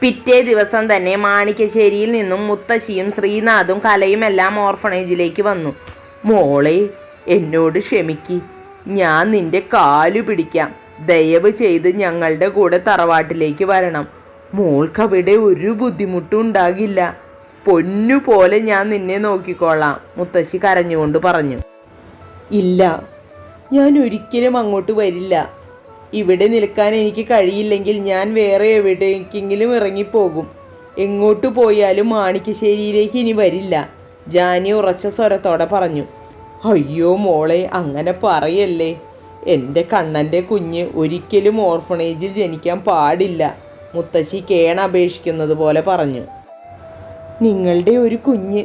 പിറ്റേ ദിവസം തന്നെ മാണിക്കശ്ശേരിയിൽ നിന്നും മുത്തശ്ശിയും ശ്രീനാഥും കലയും എല്ലാം ഓർഫണേജിലേക്ക് വന്നു. മോളെ എന്നോട് ക്ഷമിക്ക്. ഞാൻ നിന്റെ കാലു പിടിക്കാം. ദയവ് ചെയ്ത് ഞങ്ങളുടെ കൂടെ തറവാട്ടിലേക്ക് വരണം. മോൾക്കവിടെ ഒരു ബുദ്ധിമുട്ടും ഉണ്ടാകില്ല. പൊന്നു പോലെ ഞാൻ നിന്നെ നോക്കിക്കോളാം മുത്തശ്ശി കരഞ്ഞുകൊണ്ട് പറഞ്ഞു. ഇല്ല ഞാൻ ഒരിക്കലും അങ്ങോട്ട് വരില്ല. ഇവിടെ നിൽക്കാൻ എനിക്ക് കഴിയില്ലെങ്കിൽ ഞാൻ വേറെ എവിടേക്കെങ്കിലും ഇറങ്ങിപ്പോകും. എങ്ങോട്ട് പോയാലും മാണിക്കശ്ശേരിയിലേക്ക് ഇനി വരില്ല. ജാനി ഉറച്ച സ്വരത്തോടെ പറഞ്ഞു അയ്യോ മോളെ അങ്ങനെ പറയല്ലേ? എന്റെ കണ്ണന്റെ കുഞ്ഞ് ഒരിക്കലും ഓർഫണേജിൽ ജനിക്കാൻ പാടില്ല മുത്തശ്ശി കേണ അപേക്ഷിക്കുന്നത് പോലെ പറഞ്ഞു. നിങ്ങളുടെ ഒരു കുഞ്ഞ്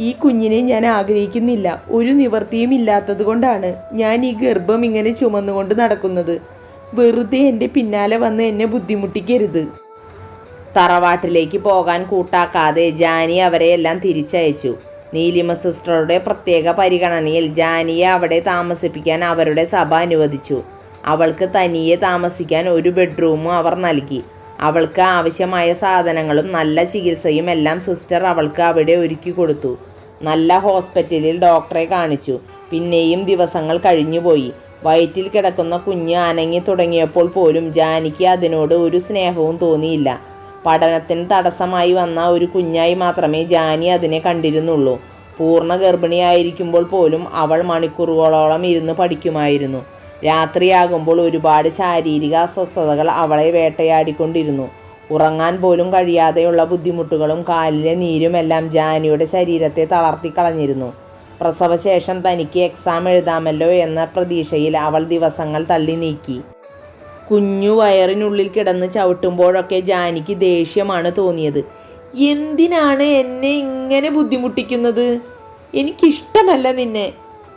ഈ കുഞ്ഞിനെ ഞാൻ ആഗ്രഹിക്കുന്നില്ല. ഒരു നിവർത്തിയും ഇല്ലാത്തത് കൊണ്ടാണ് ഞാൻ ഈ ഗർഭം ഇങ്ങനെ ചുമന്നുകൊണ്ട് നടക്കുന്നത്. വെറുതെ എന്റെ പിന്നാലെ വന്ന് എന്നെ ബുദ്ധിമുട്ടിക്കരുത്. തറവാട്ടിലേക്ക് പോകാൻ കൂട്ടാക്കാതെ ജാനി അവരെയെല്ലാം തിരിച്ചയച്ചു. നീലിമ സിസ്റ്ററുടെ പ്രത്യേക പരിഗണനയിൽ ജാനിയെ അവിടെ താമസിപ്പിക്കാൻ അവരുടെ സഭ അനുവദിച്ചു. അവൾക്ക് തനിയെ താമസിക്കാൻ ഒരു ബെഡ്റൂമും അവർ നൽകി. അവൾക്ക് ആവശ്യമായ സാധനങ്ങളും നല്ല ചികിത്സയും എല്ലാം സിസ്റ്റർ അവൾക്ക് അവിടെ ഒരുക്കി കൊടുത്തു. നല്ല ഹോസ്പിറ്റലിൽ ഡോക്ടറെ കാണിച്ചു. പിന്നെയും ദിവസങ്ങൾ കഴിഞ്ഞുപോയി. വയറ്റിൽ കിടക്കുന്ന കുഞ്ഞ് അനങ്ങി തുടങ്ങിയപ്പോൾ പോലും ജാനിക്ക് അതിനോട് ഒരു സ്നേഹവും തോന്നിയില്ല. പഠനത്തിന് തടസ്സമായി വന്ന ഒരു കുഞ്ഞായി മാത്രമേ ജാനി അതിനെ കണ്ടിരുന്നുള്ളൂ. പൂർണ ഗർഭിണിയായിരിക്കുമ്പോൾ പോലും അവൾ മണിക്കൂറുകളോളം ഇരുന്ന് പഠിക്കുമായിരുന്നു. രാത്രിയാകുമ്പോൾ ഒരുപാട് ശാരീരിക അസ്വസ്ഥതകൾ അവളെ വേട്ടയാടിക്കൊണ്ടിരുന്നു. ഉറങ്ങാൻ പോലും കഴിയാതെയുള്ള ബുദ്ധിമുട്ടുകളും കാലിലെ നീരുമെല്ലാം ജാനിയുടെ ശരീരത്തെ തളർത്തി കളഞ്ഞിരുന്നു പ്രസവശേഷം തനിക്ക് എക്സാം എഴുതാമല്ലോ എന്ന പ്രതീക്ഷയിൽ അവൾ ദിവസങ്ങൾ തള്ളി നീക്കി. കുഞ്ഞു വയറിനുള്ളിൽ കിടന്ന് ചവിട്ടുമ്പോഴൊക്കെ ജാനിക്ക് ദേഷ്യമാണ് തോന്നിയത്. എന്തിനാണ് എന്നെ ഇങ്ങനെ ബുദ്ധിമുട്ടിക്കുന്നത്? എനിക്കിഷ്ടമല്ല നിന്നെ.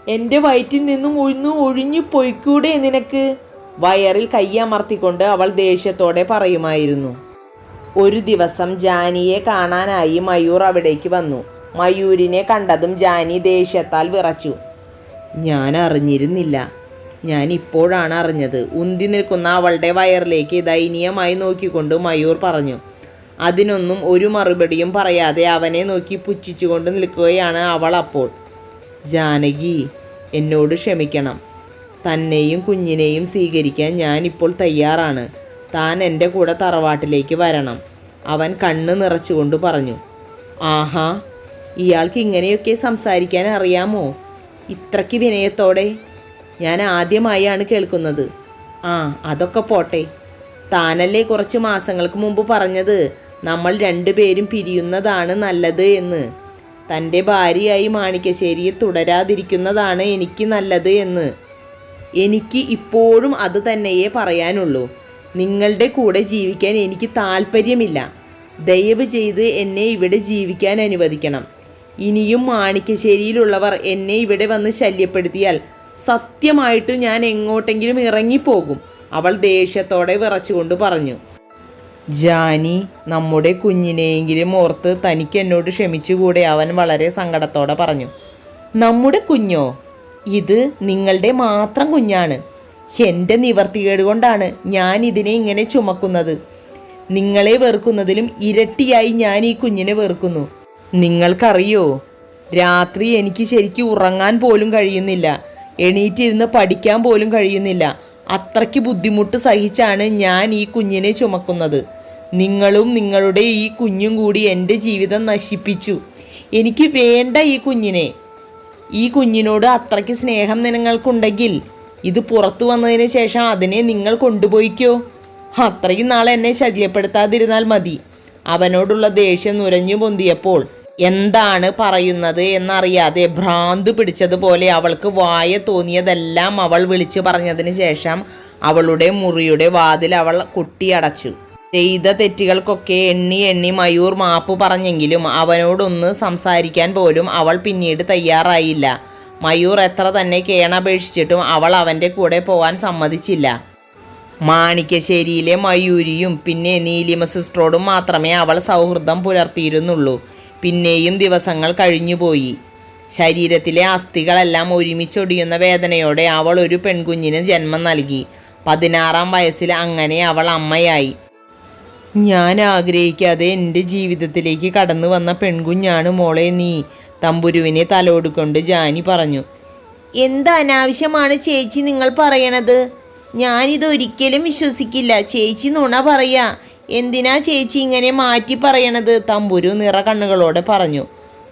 എന്റെ വയറ്റിൽ നിന്നും ഒഴിഞ്ഞു ഒഴിഞ്ഞു പൊയ്ക്കൂടെ നിനക്ക്? വയറിൽ കയ്യമർത്തിക്കൊണ്ട് അവൾ ദേഷ്യത്തോടെ പറയുമായിരുന്നു. ഒരു ദിവസം ജാനിയെ കാണാനായി മയൂർ അവിടേക്ക് വന്നു. മയൂരിനെ കണ്ടതും ജാനി ദേഷ്യത്താൽ വിറച്ചു. ഞാൻ അറിഞ്ഞിരുന്നില്ല. ഞാൻ ഇപ്പോഴാണ് അറിഞ്ഞത്. ഉന്തി നിൽക്കുന്ന അവളുടെ വയറിലേക്ക് ദയനീയമായി നോക്കിക്കൊണ്ട് മയൂർ പറഞ്ഞു. അതിനൊന്നും ഒരു മറുപടിയും പറയാതെ അവനെ നോക്കി പുച്ഛിച്ചുകൊണ്ട് നിൽക്കുകയാണ് അവൾ അപ്പോൾ. ജാനകി എന്നോട് ക്ഷമിക്കണം. തന്നെയും കുഞ്ഞിനെയും സ്വീകരിക്കാൻ ഞാനിപ്പോൾ തയ്യാറാണ്. താൻ എന്റെ കൂടെ തറവാട്ടിലേക്ക് വരണം അവൻ കണ്ണ് നിറച്ചുകൊണ്ട് പറഞ്ഞു. ആഹാ ഇയാൾക്ക് ഇങ്ങനെയൊക്കെ സംസാരിക്കാൻ അറിയാമോ? ഇത്രയ്ക്ക് വിനയത്തോടെ ഞാൻ ആദ്യമായാണ് കേൾക്കുന്നത്. ആ അതൊക്കെ പോട്ടെ. താനല്ലേ കുറച്ച് മാസങ്ങൾക്ക് മുമ്പ് പറഞ്ഞത് നമ്മൾ രണ്ടുപേരും പിരിയുന്നതാണ് നല്ലത് എന്ന്. തന്റെ ഭാര്യയായി മാണിക്കശ്ശേരിയിൽ തുടരാതിരിക്കുന്നതാണ് എനിക്ക് നല്ലത് എന്ന്. എനിക്ക് ഇപ്പോഴും അത് തന്നെയേ പറയാനുള്ളൂ. നിങ്ങളുടെ കൂടെ ജീവിക്കാൻ എനിക്ക് താല്പര്യമില്ല. ദയവ് ചെയ്ത് എന്നെ ഇവിടെ ജീവിക്കാൻ അനുവദിക്കണം. ഇനിയും മാണിക്കശ്ശേരിയിലുള്ളവർ എന്നെ ഇവിടെ വന്ന് ശല്യപ്പെടുത്തിയാൽ സത്യമായിട്ടും ഞാൻ എങ്ങോട്ടെങ്കിലും ഇറങ്ങിപ്പോകും അവൾ ദേഷ്യത്തോടെ വിറച്ചുകൊണ്ട് പറഞ്ഞു. ജാനി നമ്മുടെ കുഞ്ഞിനെയെങ്കിലും ഓർത്ത് തനിക്ക് എന്നോട് ക്ഷമിച്ചുകൂടെ അവൻ വളരെ സങ്കടത്തോടെ പറഞ്ഞു. നമ്മുടെ കുഞ്ഞോ? ഇത് നിങ്ങളുടെ മാത്രം കുഞ്ഞാണ്. എന്റെ നിവർത്തികേട് കൊണ്ടാണ് ഞാൻ ഇതിനെ ഇങ്ങനെ ചുമക്കുന്നത്. നിങ്ങളെ വെറുക്കുന്നതിലും ഇരട്ടിയായി ഞാൻ ഈ കുഞ്ഞിനെ വെറുക്കുന്നു. നിങ്ങൾക്കറിയോ? രാത്രി എനിക്ക് ശരിക്ക് ഉറങ്ങാൻ പോലും കഴിയുന്നില്ല. എണീറ്റിരുന്ന് പഠിക്കാൻ പോലും കഴിയുന്നില്ല. അത്രയ്ക്ക് ബുദ്ധിമുട്ട് സഹിച്ചാണ് ഞാൻ ഈ കുഞ്ഞിനെ ചുമക്കുന്നത്. നിങ്ങളും നിങ്ങളുടെ ഈ കുഞ്ഞും കൂടി എന്റെ ജീവിതം നശിപ്പിച്ചു. എനിക്ക് വേണ്ട ഈ കുഞ്ഞിനെ. ഈ കുഞ്ഞിനോട് അത്രയ്ക്ക് സ്നേഹം നിങ്ങൾക്കുണ്ടെങ്കിൽ ഇത് പുറത്തു വന്നതിന് ശേഷം അതിനെ നിങ്ങൾ കൊണ്ടുപോയിക്കോ? അത്രയും നാളെ എന്നെ ശല്യപ്പെടുത്താതിരുന്നാൽ മതി. അവനോടുള്ള ദേഷ്യം നുരഞ്ഞു പൊന്തിയപ്പോൾ എന്താണ് പറയുന്നത് എന്നറിയാതെ ഭ്രാന്ത് പിടിച്ചതുപോലെ അവൾക്ക് വായ തോന്നിയതെല്ലാം അവൾ വിളിച്ചു പറഞ്ഞതിന് ശേഷം അവളുടെ മുറിയുടെ വാതിൽ അവൾ കുട്ടിയടച്ചു. ചെയ്ത തെറ്റുകൾക്കൊക്കെ എണ്ണി എണ്ണി മയൂർ മാപ്പ് പറഞ്ഞെങ്കിലും അവനോടൊന്ന് സംസാരിക്കാൻ പോലും അവൾ പിന്നീട് തയ്യാറായില്ല. മയൂർ എത്ര തന്നെ കേണപേക്ഷിച്ചിട്ടും അവൾ അവന്റെ കൂടെ പോകാൻ സമ്മതിച്ചില്ല. മാണിക്കശ്ശേരിയിലെ മയൂരിയും പിന്നെ നീലിമ സിസ്റ്ററോടും മാത്രമേ അവൾ സൗഹൃദം പുലർത്തിയിരുന്നുള്ളൂ. പിന്നെയും ദിവസങ്ങൾ കഴിഞ്ഞുപോയി. ശരീരത്തിലെ അസ്ഥികളെല്ലാം ഒരുമിച്ചൊടിയുന്ന വേദനയോടെ അവൾ ഒരു പെൺകുഞ്ഞിന് ജന്മം നൽകി. പതിനാറാം വയസ്സിൽ അങ്ങനെ അവൾ അമ്മയായി. ഞാൻ ആഗ്രഹിക്കാതെ എന്റെ ജീവിതത്തിലേക്ക് കടന്നു വന്ന പെൺകുഞ്ഞാണ് മോളെ നീ തമ്പുരുവിനെ തലോടിക്കൊണ്ട് ജാനി പറഞ്ഞു. എന്ത് അനാവശ്യമാണ് ചേച്ചി നിങ്ങൾ പറയണത്? ഞാനിതൊരിക്കലും വിശ്വസിക്കില്ല. ചേച്ചി നുണ പറയാ. എന്തിനാ ചേച്ചി ഇങ്ങനെ മാറ്റി പറയണത്? തമ്പുരു നിറ കണ്ണുകളോടെ പറഞ്ഞു.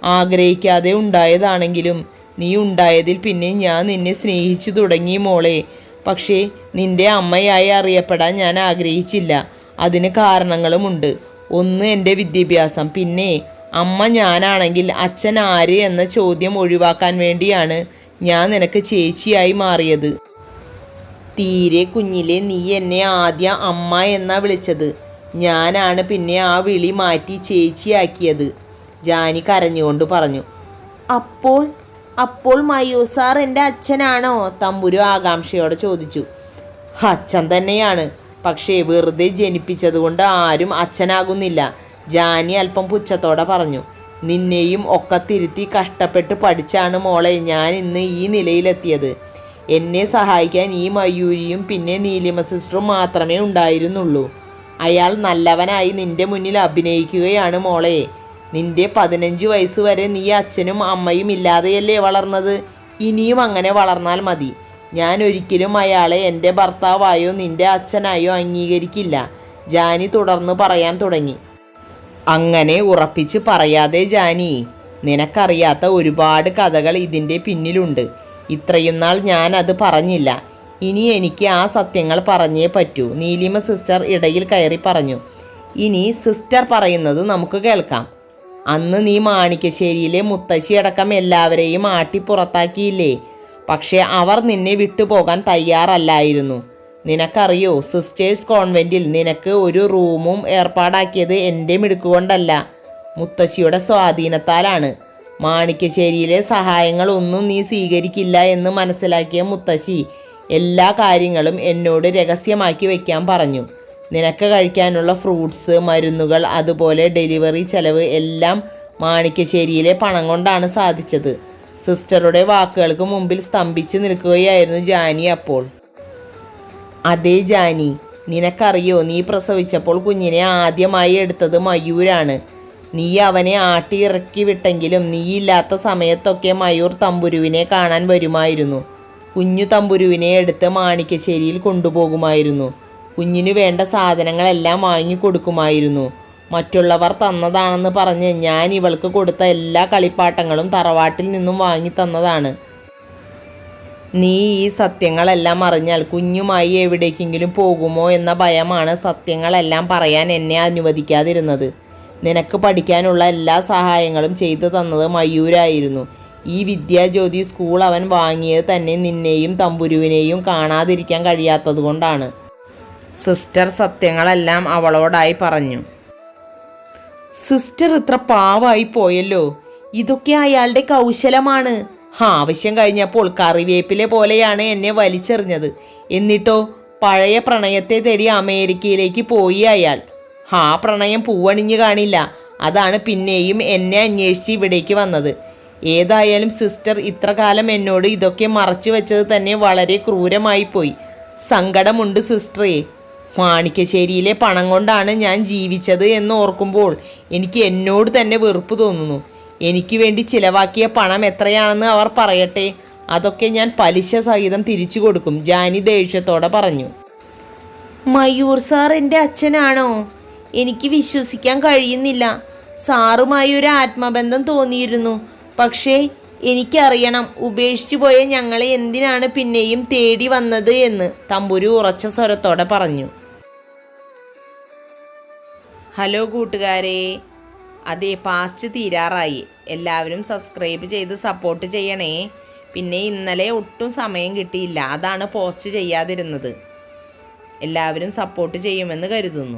ആഗ്രഹിക്കാതെ ഉണ്ടായതാണെങ്കിലും നീ ഉണ്ടായതിൽ പിന്നെ ഞാൻ നിന്നെ സ്നേഹിച്ചു തുടങ്ങി മോളെ. പക്ഷേ നിന്റെ അമ്മയായി അറിയപ്പെടാൻ ഞാൻ ആഗ്രഹിച്ചില്ല. അതിന് കാരണങ്ങളുമുണ്ട്. ഒന്ന് എന്റെ വിദ്യാഭ്യാസം. പിന്നെ അമ്മ ഞാനാണെങ്കിൽ അച്ഛൻ ആര് എന്ന ചോദ്യം ഒഴിവാക്കാൻ വേണ്ടിയാണ് ഞാൻ നിനക്ക് ചേച്ചിയായി മാറിയത്. തീരെ കുഞ്ഞിലെ നീ എന്നെ ആദ്യം അമ്മ എന്നാ വിളിച്ചത്. ഞാനാണ് പിന്നെ ആ വിളി മാറ്റി ചേച്ചിയാക്കിയത്. ജാനി കരഞ്ഞുകൊണ്ട് പറഞ്ഞു. അപ്പോൾ അപ്പോൾ മയൂസാർ എന്റെ അച്ഛനാണോ? തമ്പുരു ആകാംക്ഷയോടെ ചോദിച്ചു. അച്ഛൻ തന്നെയാണ്. പക്ഷേ വെറുതെ ജനിപ്പിച്ചതുകൊണ്ട് ആരും അച്ഛനാകുന്നില്ല. ജാനി അല്പം പുച്ഛത്തോടെ പറഞ്ഞു. നിന്നെയും ഒക്കെ തിരുത്തി കഷ്ടപ്പെട്ട് പഠിച്ചാണ് മോളെ ഞാൻ ഇന്ന് ഈ നിലയിലെത്തിയത്. എന്നെ സഹായിക്കാൻ ഈ മയൂരിയും പിന്നെ നീലിമ സിസ്റ്ററും മാത്രമേ ഉണ്ടായിരുന്നുള്ളൂ. അയാൾ നല്ലവനായി നിന്റെ മുന്നിൽ അഭിനയിക്കുകയാണ് മോളെ. നിന്റെ പതിനഞ്ച് വയസ്സ് വരെ നീ അച്ഛനും അമ്മയും ഇല്ലാതെയല്ലേ വളർന്നത്? ഇനിയും അങ്ങനെ വളർന്നാൽ മതി. ഞാൻ ഒരിക്കലും അയാളെ എന്റെ ഭർത്താവായോ നിന്റെ അച്ഛനായോ അംഗീകരിക്കില്ല. ജാനി തുടർന്ന് പറയാൻ തുടങ്ങി. അങ്ങനെ ഉറപ്പിച്ച് പറയാതെ ജാനി നിനക്കറിയാത്ത ഒരുപാട് കഥകൾ ഇതിന്റെ പിന്നിലുണ്ട്. ഇത്രയും നാൾ ഞാൻ അത് പറഞ്ഞില്ല. ഇനി എനിക്ക് ആ സത്യങ്ങൾ പറഞ്ഞേ പറ്റൂ. നീലിമ സിസ്റ്റർ ഇടയിൽ കയറി പറഞ്ഞു ഇനി സിസ്റ്റർ പറയുന്നത് നമുക്ക് കേൾക്കാം. അന്ന് നീ മാണിക്കശ്ശേരിയിലെ മുത്തശ്ശി അടക്കം എല്ലാവരെയും ആട്ടി പുറത്താക്കിയില്ലേ? പക്ഷേ അവർ നിന്നെ വിട്ടുപോകാൻ തയ്യാറല്ലായിരുന്നു. നിനക്കറിയോ സിസ്റ്റേഴ്സ് കോൺവെന്റിൽ നിനക്ക് ഒരു റൂമും ഏർപ്പാടാക്കിയത് എന്റെ മിടുക്കുകൊണ്ടല്ല മുത്തശ്ശിയുടെ സ്വാധീനത്താലാണ്. മാണിക്കശ്ശേരിയിലെ സഹായങ്ങളൊന്നും നീ സ്വീകരിക്കില്ല എന്ന് മനസ്സിലാക്കിയ മുത്തശ്ശി എല്ലാ കാര്യങ്ങളും എന്നോട് രഹസ്യമാക്കി വയ്ക്കാൻ പറഞ്ഞു. നിനക്ക് കഴിക്കാനുള്ള ഫ്രൂട്ട്സ് മരുന്നുകൾ അതുപോലെ ഡെലിവറി ചെലവ് എല്ലാം മാണിക്കശ്ശേരിയിലെ പണം കൊണ്ടാണ് സാധിച്ചത്. സിസ്റ്ററുടെ വാക്കുകൾക്ക് മുമ്പിൽ സ്തംഭിച്ചു നിൽക്കുകയായിരുന്നു ജാനി അപ്പോൾ. അതേ ജാനി നിനക്കറിയോ നീ പ്രസവിച്ചപ്പോൾ കുഞ്ഞിനെ ആദ്യമായി എടുത്തത് മയൂരാണ്. നീ അവനെ ആട്ടിയിറക്കി വിട്ടെങ്കിലും നീയില്ലാത്ത സമയത്തൊക്കെ മയൂർ തമ്പുരുവിനെ കാണാൻ വരുമായിരുന്നു. കുഞ്ഞു തമ്പുരുവിനെ എടുത്ത് മാണിക്കശ്ശേരിയിൽ കൊണ്ടുപോകുമായിരുന്നു. കുഞ്ഞിനു വേണ്ട സാധനങ്ങളെല്ലാം വാങ്ങി കൊടുക്കുമായിരുന്നു. മറ്റുള്ളവർ തന്നതാണെന്ന് പറഞ്ഞ് ഞാൻ ഇവൾക്ക് കൊടുത്ത എല്ലാ കളിപ്പാട്ടങ്ങളും തറവാട്ടിൽ നിന്നും വാങ്ങി തന്നതാണ്. നീ ഈ സത്യങ്ങളെല്ലാം അറിഞ്ഞാൽ കുഞ്ഞുമായി എവിടേക്കെങ്കിലും പോകുമോ എന്ന ഭയമാണ് സത്യങ്ങളെല്ലാം പറയാൻ എന്നെ അനുവദിക്കാതിരുന്നത്. നിനക്ക് പഠിക്കാനുള്ള എല്ലാ സഹായങ്ങളും ചെയ്തു തന്നത് മയൂരായിരുന്നു. ഈ വിദ്യാജ്യോതി സ്കൂൾ അവൻ വാങ്ങിയത് തന്നെ നിന്നെയും തമ്പുരുവിനെയും കാണാതിരിക്കാൻ കഴിയാത്തതുകൊണ്ടാണ് സിസ്റ്റർ സത്യങ്ങളെല്ലാം അവളോടായി പറഞ്ഞു. സിസ്റ്റർ ഇത്ര പാവായി പോയല്ലോ. ഇതൊക്കെ അയാളുടെ കൗശലമാണ്. ആവശ്യം കഴിഞ്ഞപ്പോൾ കറിവേപ്പിലെ പോലെയാണ് എന്നെ വലിച്ചെറിഞ്ഞത്. എന്നിട്ടോ പഴയ പ്രണയത്തെ തേടി അമേരിക്കയിലേക്ക് പോയി അയാൾ. ആ പ്രണയം പൂവണിഞ്ഞു കാണില്ല. അതാണ് പിന്നെയും എന്നെ അന്വേഷിച്ച് ഇവിടേക്ക് വന്നത്. ഏതായാലും സിസ്റ്റർ ഇത്ര കാലം എന്നോട് ഇതൊക്കെ മറച്ചു വെച്ചത് തന്നെ വളരെ ക്രൂരമായി പോയി. സങ്കടമുണ്ട് സിസ്റ്ററേ. മാണിക്കശ്ശേരിയിലെ പണം കൊണ്ടാണ് ഞാൻ ജീവിച്ചത് എന്ന് ഓർക്കുമ്പോൾ എനിക്ക് എന്നോട് തന്നെ വെറുപ്പ് തോന്നുന്നു. എനിക്ക് വേണ്ടി ചിലവാക്കിയ പണം എത്രയാണെന്ന് അവർ പറയട്ടെ. അതൊക്കെ ഞാൻ പലിശ സഹിതം തിരിച്ചു കൊടുക്കും ജാനി ദേഷ്യത്തോടെ പറഞ്ഞു. മയൂർ സാർ എന്റെ അച്ഛനാണോ? എനിക്ക് വിശ്വസിക്കാൻ കഴിയുന്നില്ല. സാറുമായി ഒരു ആത്മബന്ധം തോന്നിയിരുന്നു. പക്ഷേ എനിക്കറിയണം ഉപേക്ഷിച്ചു പോയ ഞങ്ങളെ എന്തിനാണ് പിന്നെയും തേടി വന്നത് എന്ന് തമ്പുരു ഉറച്ച സ്വരത്തോടെ പറഞ്ഞു. ഹലോ കൂട്ടുകാരെ അതെ പാസ്റ്റ് തീരാറായി. എല്ലാവരും സബ്സ്ക്രൈബ് ചെയ്ത് സപ്പോർട്ട് ചെയ്യണേ. പിന്നെ ഇന്നലെ ഒട്ടും സമയം കിട്ടിയില്ല. അതാണ് പോസ്റ്റ് ചെയ്യാതിരുന്നത്. എല്ലാവരും സപ്പോർട്ട് ചെയ്യുമെന്ന് കരുതുന്നു.